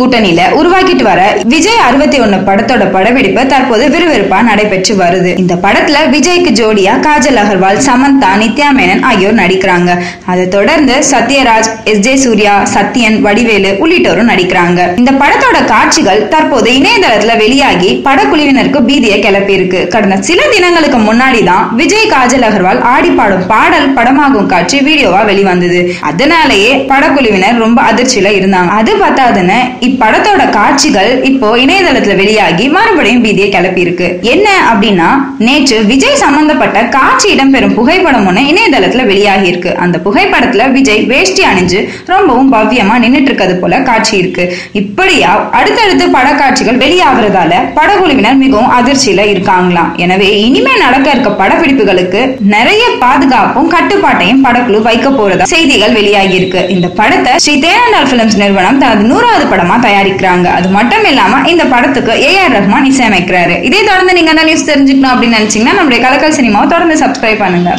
கூட்டணியில உருவாக்கிட்டு வர விஜய் அறுபத்தி ஒன்னு படத்தோட படப்பிடிப்பு தற்போது விறுவிறுப்பா நடைபெற்று வருது. இந்த படத்துல விஜய்க்கு ஜோடியா காஜல் அகர்வால் சமந்தா நித்யா மேனன் ஆகியோர் நடிக்கிறாங்க. அதை தொடர்ந்து சத்யராஜ் எஸ் ஜே சூர்யா சத்யன் வடிவேலு உள்ளிட்டோரும் நடிக்கிறாங்க. இந்த படத்தோட காட்சிகள் தற்போது இணையதளத்துல வெளியாகி படக்குழுவினருக்கு பீதியை கிளப்பியிருக்கு. கடந்த சில தினங்களுக்கு முன்னாடி தான் விஜய் காஜல் அகர்வால் ஆடி பாடும் பாடல் படமாகும் காட்சி வீடியோவா வெளிவந்தது. அதனாலேயே படக்குழுவினர் ரொம்ப அதிர்ச்சியில இருந்தாங்க. அது பத்தாதுன்னு இப்படத்தோட காட்சிகள் இப்போ இணையதளத்துல வெளியாகி மறுபடியும் பீதியை கிளப்பி இருக்கு என்ன அப்படின்னா நேற்று விஜய் சம்பந்தப்பட்ட காட்சி இடம்பெறும் புகைப்படம் ஒண்ணு இணையதளத்துல வெளியாகி இருக்கு அந்த புகைப்படத்துல விஜய் வேஷ்டி அணிஞ்சு ரொம்பவும் பவ்யமா நின்னுட்டு இருக்கிறது போல காட்சி இருக்கு. இப்படியா அடுத்தடுத்து படக்காட்சிகள் வெளியாகிறதால படக்குழுவினர் மிகவும் அதிர்ச்சியில இருக்காங்களாம். எனவே இனிமே நடக்க இருக்க படப்பிடிப்புகளுக்கு நிறைய பாதுகாப்பும் கட்டுப்பாட்டையும் படக்குழு வைக்க போறதா செய்திகள் வெளியாகி இருக்கு இந்த படத்தை ஸ்ரீ தேனண்டால் பிலிம்ஸ் நிறுவனம் தனது நூறாவது படமா தயாரிக்கிறாங்க. அது மட்டும் இல்லாம இந்த படத்துக்கு ஏ ஆர் ரஹ்மான் இசையமைக்கிறாரு. இதே தொடர்ந்து நீங்க என்ன நியூஸ் தெரிஞ்சுக்கணும் அப்படின்னு நினைச்சீங்கன்னா நம்முடைய கலக்கல் சினிமாவை தொடர்ந்து சப்ஸ்கிரைப் பண்ணுங்க.